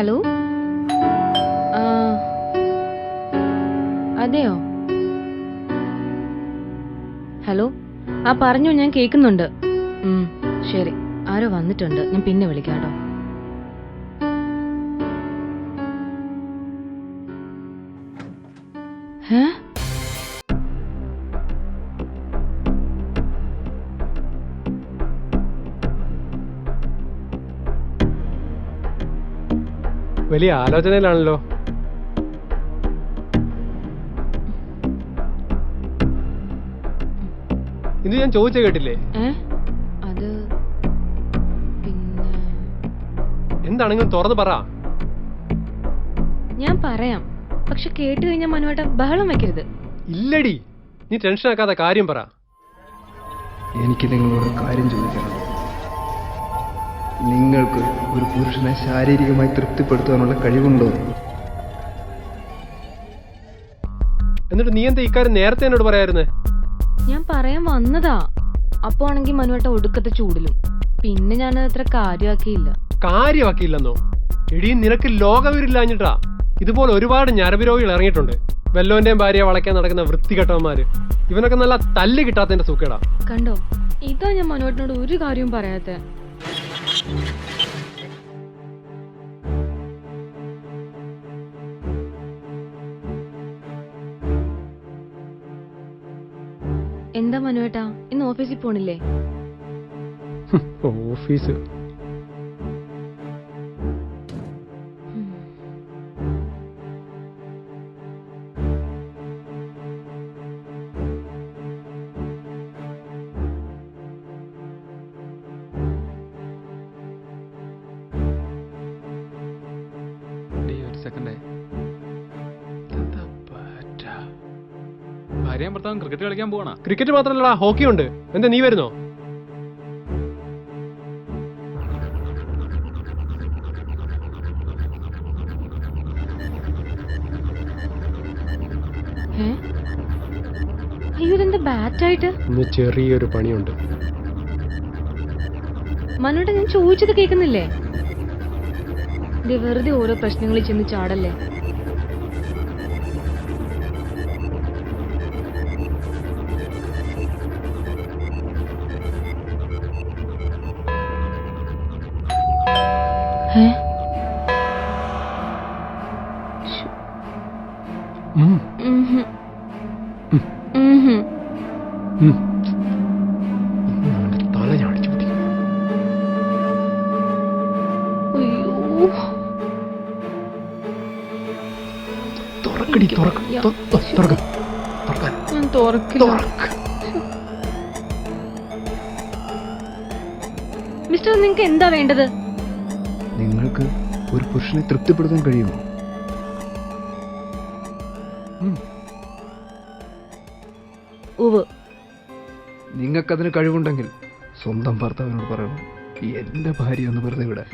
Hello? അതെയോ? Hello? ആ പറഞ്ഞു ഞാൻ കേൾക്കുന്നുണ്ട്. ശരി. ആരോ വന്നിട്ടുണ്ട്. ഞാൻ പിന്നെ വിളിക്കാം കേട്ടോ. ഹേ? വലിയ ആലോചനയിലാണല്ലോ. ഇത് ഞാൻ ചോദിച്ച കേട്ടില്ലേ? അത് പിന്നെ എന്താണെങ്കിലും തുറന്ന് പറ. ഞാൻ പറയാം. പക്ഷെ കേട്ട് കഴിഞ്ഞാൽ മനുവേട്ട ബഹളം വെക്കരുത്. ഇല്ലടി. നീ ടെൻഷൻ ആക്കാതെ കാര്യം പറ. എനിക്ക് നിങ്ങളോട് കാര്യം ചോദിക്കണം നിങ്ങൾക്ക് ഒരു പുരുഷനെ ശാരീരികമായി തൃപ്തിപ്പെടുത്താനുള്ള കഴിവുണ്ടോ? എന്നിട്ട് നീ എന്താ ഇക്കാര്യം നേരത്തെ എന്നോട് പറയായിരുന്നേ? ഞാൻ പറയാൻ വന്നതാ. അപ്പൊ ആണെങ്കിൽ മനുവേട്ട ഒടുക്കത്തെ ചൂടിലും. പിന്നെ ഞാൻ അത്ര കാര്യമാക്കിയില്ല. കാര്യമാക്കിയില്ലെന്നോ? എടീ നിനക്ക് ലോകവിരില്ലാഞ്ഞിട്ടാ ഇതുപോലെ ഒരുപാട് ഞരവിരോഗികൾ രോഗികൾ ഇറങ്ങിയിട്ടുണ്ട്. വെല്ലോന്റെയും ഭാര്യയെ വളയ്ക്കാൻ നടക്കുന്ന വൃത്തികെട്ടവന്മാര്. ഇവനൊക്കെ നല്ല തല്ല് കിട്ടാത്തതിന്റെ സുഖേടാ കണ്ടോ? ഇതാ ഞാൻ മനുവേട്ടനോട് ഒരു കാര്യവും പറയാത്തെ. എന്താ മനുവേട്ടാ ഇന്ന് ഓഫീസിൽ പോണില്ലേ? ഓഫീസ്. സെക്കൻഡേ ഭാര്യയും ഭർത്താവും ക്രിക്കറ്റ് കളിക്കാൻ പോകണ ക്രിക്കറ്റ് മാത്രമല്ലടാ ഹോക്കി ഉണ്ട്. എന്താ നീ വരുന്നോ? ഇന്ന് ചെറിയൊരു പണിയുണ്ട്. മനുവേട്ട ഞാൻ ചോദിച്ചത് കേൾക്കുന്നില്ലേ? ദേ വെറുതെ ഓരോ പ്രശ്നങ്ങളിൽ ചെന്ന് ചാടല്ലേ? Mm-hmm. ഉം, ഉംഹും. തുറക്കടി തുറക്ക മിസ്റ്റർ നിങ്ങൾക്ക് എന്താ വേണ്ടത്? നിങ്ങൾക്ക് ഒരു പുരുഷനെ തൃപ്തിപ്പെടുത്താൻ കഴിയുമോ? നിങ്ങൾക്കതിന് കഴിവുണ്ടെങ്കിൽ സ്വന്തം ഭർത്താവിനോട് പറയണം. എന്റെ ഭാര്യ ഒന്ന് വെറുതെ വിടാൻ?